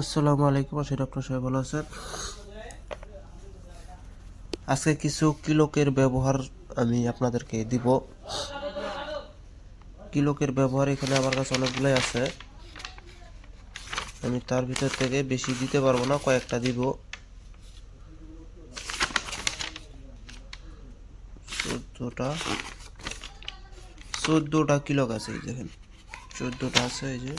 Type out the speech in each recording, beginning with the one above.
আসসালামু আলাইকুম, আশা ডক্টর সাহেব ভালো আছেন। আজকে কিছু কিলোকের ব্যবহার আমি আপনাদেরকে দিব। কিলোকের ব্যবহার এখানে আমার কাছে অনেকগুলোই আছে। আমি তার ভিতর থেকে বেশি দিতে পারব না, কয়েকটা দিব। চোদ্দোটা চোদ্দোটা কিলো আছে এই দেখেন। চোদ্দোটা আছে এই যে।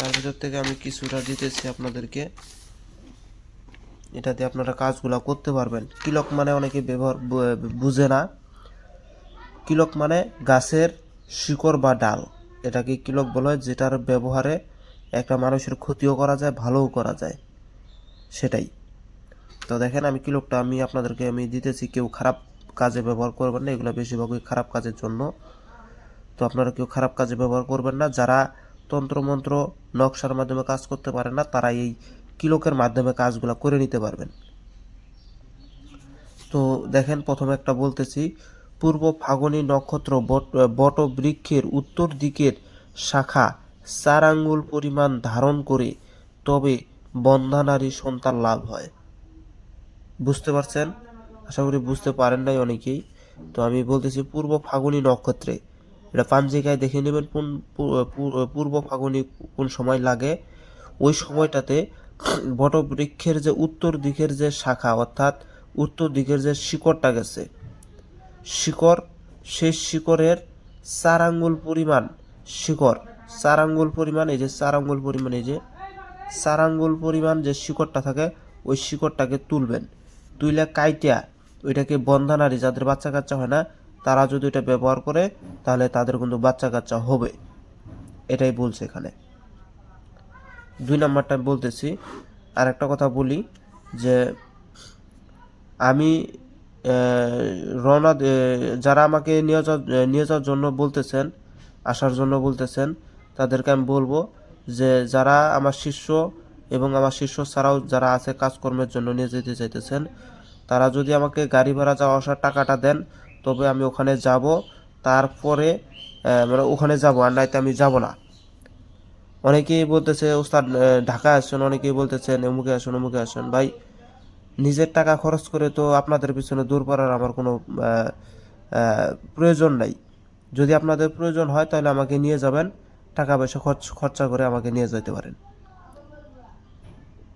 তার ভিতর থেকে আমি কিছুটা দিতেছি আপনাদেরকে। এটা দিয়ে আপনারা কাজগুলো করতে পারবেন। কিলক মানে অনেকে ব্যবহার বুঝে না। কিলক মানে গাছের শিকড় বা ডাল। এটাকে কিলক বলা হয়, যেটার ব্যবহারে একটা মানুষের ক্ষতিও করা যায়, ভালোও করা যায়। সেটাই। তো দেখেন, আমি কিলকটা আমি আপনাদেরকে আমি দিতেছি, কেউ খারাপ কাজে ব্যবহার করবেন না, এগুলো বেশিরভাগই খারাপ কাজের জন্য। তো আপনারা কেউ খারাপ কাজে ব্যবহার করবেন না। যারা তন্ত্রমন্ত্র নকশার মাধ্যমে কাজ করতে পারে না, তারা এই কিলোকের মাধ্যমে কাজগুলো করে নিতে পারবেন। তো দেখেন, প্রথমে একটা বলতেছি, পূর্ব ফাগুনী নক্ষত্র বট বৃক্ষের উত্তর দিকের শাখা চার আঙ্গুল পরিমাণ ধারণ করে তবে বন্ধানারী সন্তান লাভ হয়। বুঝতে পারছেন? আশা করি বুঝতে পারেন নাই অনেকেই। তো আমি বলতেছি, পূর্ব ফাগুনী নক্ষত্রে এটা পাঞ্জিকায় দেখে নেবেন কোন পূর্ব ফাগুনী কোন সময় লাগে। ওই সময়টাতে বটবৃক্ষের যে উত্তর দিকের যে শাখা, অর্থাৎ উত্তর দিকের যে শিকড়টা গেছে, শিকড়, সেই শিকড়ের চার আঙ্গুল পরিমাণ শিকড়, চার আঙ্গুল পরিমাণ, এই যে চার আঙ্গুল পরিমাণ, এই যে চার আঙ্গুল পরিমাণ যে শিকড়টা থাকে, ওই শিকড়টাকে তুলবেন। তুইলে কাইটিয়া, ওইটাকে বন্ধানারি যাদের বাচ্চা কাচ্চা হয় না তারা যদি এটা ব্যবহার করে, তাহলে তাদের কিন্তু বাচ্চা কাচ্চা হবে। এটাই বলছে এখানে। দুই নাম্বারটা বলতেছি আর একটা কথা বলি, যে আমি রওনা যারা আমাকে নিয়ে যাওয়ার নিয়ে যাওয়ার জন্য বলতেছেন, আসার জন্য বলতেছেন, তাদেরকে আমি বলব যে যারা আমার শিষ্য এবং আমার শিষ্য ছাড়াও যারা আছে কাজকর্মের জন্য নিয়ে যেতে চাইতেছেন, তারা যদি আমাকে গাড়ি ভাড়া যাওয়া আসার টাকাটা দেন তবে আমি ওখানে যাব, তারপরে মানে ওখানে যাব আর নাইতে আমি যাব না। অনেকেই বলতেছে, ওস্তাদ ঢাকা আসছেন অনেকেই বলতেছেন অমুকে আসুন অমুকে আসুন। ভাই, নিজের টাকা খরচ করে তো আপনাদের পিছনে দূর করার আমার কোনো প্রয়োজন নাই। যদি আপনাদের প্রয়োজন হয়, তাহলে আমাকে নিয়ে যাবেন। টাকা পয়সা খরচ, খরচা করে আমাকে নিয়ে যেতে পারেন।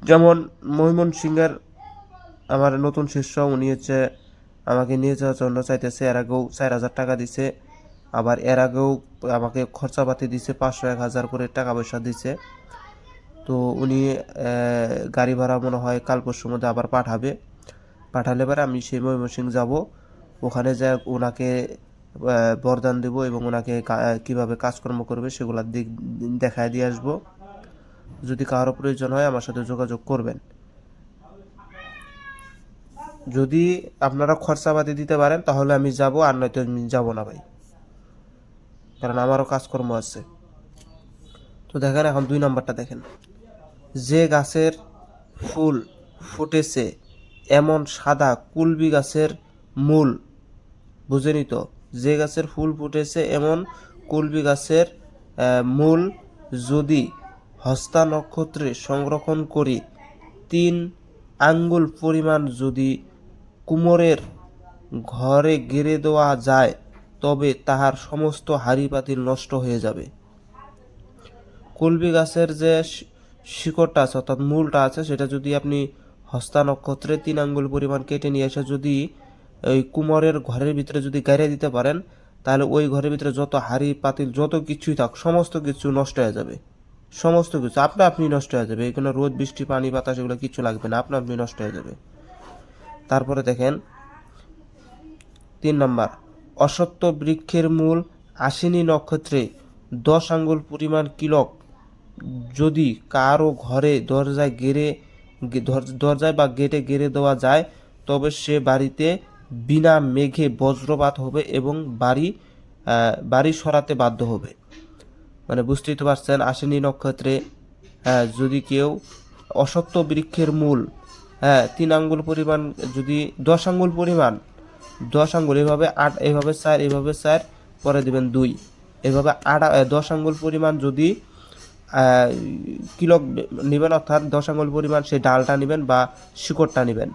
যেমন মহিমন সিংয়ের আমার নতুন শিষ্য, উনি হচ্ছে আমাকে নিয়ে যাওয়ার জন্য চাইতেছে, এর আগেও চার হাজার টাকা দিছে। আবার এর আগেও আমাকে খরচাপাতি দিছে, পাঁচশো, এক হাজার করে টাকা পয়সা দিছে। তো উনি গাড়ি ভাড়া মনে হয় কাল পরশুর মধ্যে আবার পাঠাবে। পাঠালে পরে আমি সেই ময়মনসিং যাব। ওখানে যা ওনাকে বরদান দেব এবং ওনাকে কীভাবে কাজকর্ম করবে সেগুলো দিক, দেখায় দিয়ে আসব। যদি কারও প্রয়োজন হয় আমার সাথে যোগাযোগ করবেন। যদি আপনারা খরচাপাতি দিতে পারেন, তাহলে আমি যাব আর নয়তো আমি যাব না ভাই। কারণ আমারও কাজকর্ম আছে। তো দেখেন এখন দুই নম্বরটা দেখেন। যে গাছের ফুল ফুটেছে, এমন সাদা কুলবি গাছের মূল। বুঝেনি তো? যে গাছের ফুল ফুটেছে, এমন কুলবি গাছের মূল যদি হস্তা নক্ষত্রে সংরক্ষণ করি, তিন আঙ্গুল পরিমাণ যদি কুমোরের ঘরে গেড়ে দেওয়া যায়, তবে তাহার সমস্ত হাড়ি পাতিল নষ্ট হয়ে যাবে। কলবি গাছের যে শিকড়টা আছে, অর্থাৎ মূলটা আছে, সেটা যদি আপনি হস্তা নক্ষত্রে তিন আঙ্গুল পরিমাণ কেটে নিয়ে এসে যদি ওই কুমোরের ঘরের ভিতরে যদি গাড়িয়ে দিতে পারেন, তাহলে ওই ঘরের ভিতরে যত হাড়ি পাতিল যত কিছুই থাক, সমস্ত কিছু নষ্ট হয়ে যাবে। সমস্ত কিছু। আপনা আপনি নষ্ট হয়ে যাবে। এখানে রোদ, বৃষ্টি, পানি, বাতাস, এগুলো কিছু লাগবে না। আপনা আপনি নষ্ট হয়ে যাবে। তারপরে দেখেন, তিন নম্বর, অসত্য বৃক্ষের মূল আশ্বিনী নক্ষত্রে দশ আঙ্গুল পরিমাণ কিলক যদি কারও ঘরে দরজায় গেড়ে দরজায় বা গেটে গেড়ে দেওয়া যায়, তবে সে বাড়িতে বিনা মেঘে বজ্রপাত হবে এবং বাড়ি বাড়ি সরাতে বাধ্য হবে। মানে বুঝতেই তো পারছেন, আশ্বিনী নক্ষত্রে যদি কেউ অসত্য বৃক্ষের মূল হ্যাঁ তিন আঙ্গুল পরিমাণ যদি দশ আঙ্গুল পরিমাণ, দশ আঙ্গুল, এভাবে আট, এভাবে চার এভাবে চার, পরে দিবেন দুই। এভাবে আট দশ আঙ্গুল পরিমাণ যদি কিলো নেবেন, অর্থাৎ দশ আঙ্গুল পরিমাণ সেই ডালটা নেবেন বা শিকড়টা নেবেন।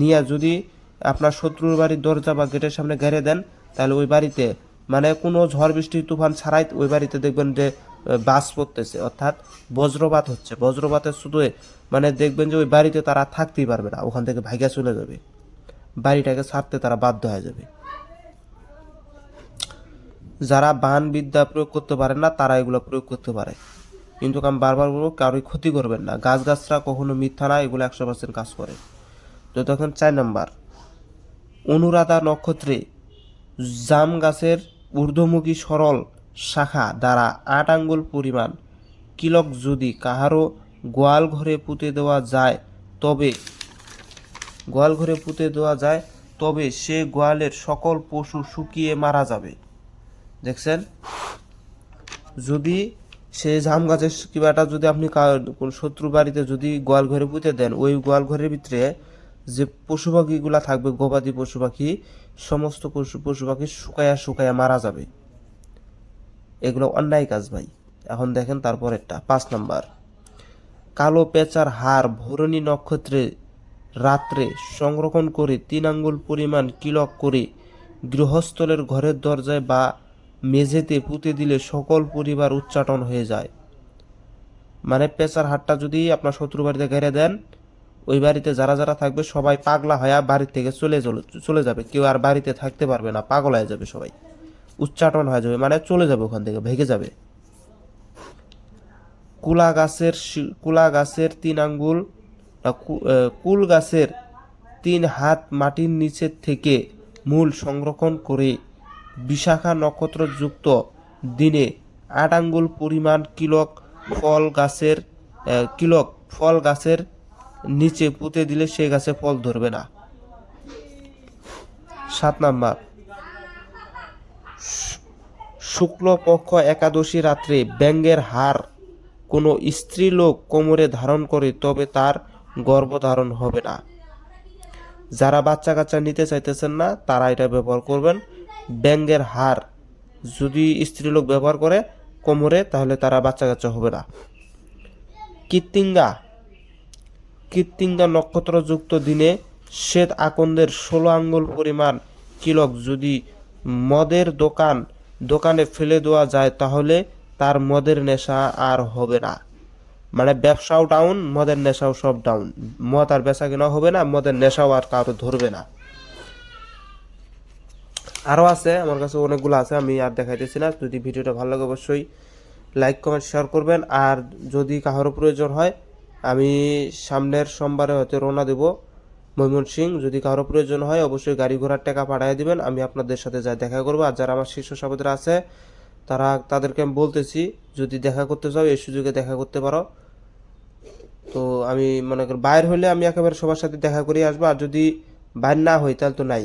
নিয়ে যদি আপনার শত্রুর বাড়ির দরজা বা গেটের সামনে ঘেরে দেন, তাহলে ওই বাড়িতে মানে কোনো ঝড়, বৃষ্টি, তুফান ছাড়াই ওই বাড়িতে দেখবেন যে বাস পড়তেছে, অর্থাৎ বজ্রপাত হচ্ছে। বজ্রপাতের শুধু মানে দেখবেন যে ওই বাড়িতে তারা থাকতেই পারবে না, ওখান থেকে ভাইগা চলে যাবে। বাড়িটাকে ছাড়তে তারা বাধ্য হয়ে যাবে। যারা বান বিদ্যা প্রয়োগ করতে পারেন না, তারা এগুলো প্রয়োগ করতে পারে। কিন্তু আমি বারবার বলব, কারোই ক্ষতি করবেন না। গাছ গাছরা কখনো মিথ্যা না, এগুলো একশো পার্সেন্ট কাজ করে। তো তখন চার নাম্বার, অনুরাধা নক্ষত্রে জাম গাছের ঊর্ধ্বমুখী সরল শাখা দ্বারা আট আঙ্গুল পরিমাণ। কিলক যদি কাহারও গোয়াল ঘরে পুঁতে দেওয়া যায়, তবে গোয়াল ঘরে পুঁতে দেওয়া যায়, তবে সে গোয়ালের সকল পশু শুকিয়ে মারা যাবে। দেখছেন? যদি সে জাম গাছের কিবাটা যদি আপনি কোন শত্রু বাড়িতে যদি গোয়াল ঘরে পুঁতে দেন, ওই গোয়াল ঘরের ভিতরে যে পশু পাখিগুলা থাকবে, গবাদি পশু পাখি সমস্ত পশু পশু পাখি শুকায়া শুকায়া মারা যাবে। এগুলো অন্যায় কাজ ভাই। এখন দেখেন তারপরেরটা, পাঁচ নাম্বার। কালো পেঁচার হাড় ভরণী নক্ষত্রে রাত্রে সংরক্ষণ করে তিন আঙ্গুল পরিমাণ কিলক করে গৃহস্থলের ঘরের দরজায় বা মেঝেতে পুঁতে দিলে সকল পরিবার উচ্চাটন হয়ে যায়। মানে পেঁচার হাটটা যদি আপনার শত্রু বাড়িতে ঘেরে দেন, ওই বাড়িতে যারা যারা থাকবে সবাই পাগলা হয়ে বাড়ি থেকে চলে- চলে যাবে। কেউ আর বাড়িতে থাকতে পারবে না, পাগল হয়ে যাবে সবাই। উচ্চাটন হয়ে যাবে মানে চলে যাবে ওখান থেকে ভেগে যাবে। কুলা গাছের কুলা গাছের তিন আঙ্গুল কুল গাছের তিন হাত মাটির নিচে থেকে মূল সংরক্ষণ করে বিশাখা নক্ষত্রযুক্ত দিনে আট আঙ্গুল পরিমাণ কিলক ফল গাছের কিলক ফল গাছের নিচে পুঁতে দিলে সে গাছে ফল ধরবে না। সাত নাম্বার। শুক্লপক্ষ একাদশী রাত্রে ব্যাঙ্গের হার কোনো স্ত্রীলোক কোমরে ধারণ করে তবে তার গর্ভধারণ হবে না। যারা বাচ্চা কাচ্চা নিতে চাইতেছেন না, তারা এটা ব্যবহার করবেন। ব্যাঙ্গের হার যদি স্ত্রীলোক ব্যবহার করে কোমরে, তাহলে তারা বাচ্চা কাচ্চা হবে না। কৃত্তিঙ্গা। কৃত্তিঙ্গা নক্ষত্রযুক্ত দিনে শ্বেত আকন্দের ষোলো আঙ্গুল পরিমাণ কিলক যদি মদের দোকান দোকানে ফেলে দেওয়া যায় তাহলে তার মদের নেশা আর হবে না। মানে ব্যবসাও ডাউন মদের নেশাও সব ডাউন মদ আর বেচা কেনা হবে না, মদের নেশাও আর কারও ধরবে না। আরও আছে, আমার কাছে অনেকগুলো আছে, আমি আর দেখাইতেছি না। যদি ভিডিওটা ভালো লাগে অবশ্যই লাইক কমেন্ট শেয়ার করবেন। আর যদি কাহারও প্রয়োজন হয়, আমি সামনের সোমবারে হয়তো রওনা দেব। ময়মনসিং, যদি কারও প্রয়োজন হয়, অবশ্যই গাড়ি ঘোড়ার টাকা পাঠিয়ে দিবেন। আমি আপনাদের সাথে যা দেখা করব। আর যারা আমার শীর্ষ সাপেরা আছে, তারা তাদেরকে আমি বলতেছি, যদি দেখা করতে চাও, এই সুযোগে দেখা করতে পারো। তো আমি মনে করি, বাইর হলে আমি একেবারে সবার সাথে দেখা করে আসব। আর যদি বাইর না হই, তাহলে তো নাই।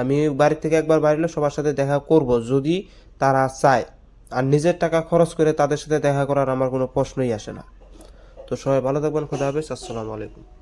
আমি বাড়ি থেকে একবার বাইর হলে সবার সাথে দেখা করব। যদি তারা চায়, আর নিজের টাকা খরচ করে তাদের সাথে দেখা করার আমার কোনো প্রশ্নই আসে না। তো সবাই ভালো থাকবেন, খোদা হাফেজ, আসসালামু আলাইকুম।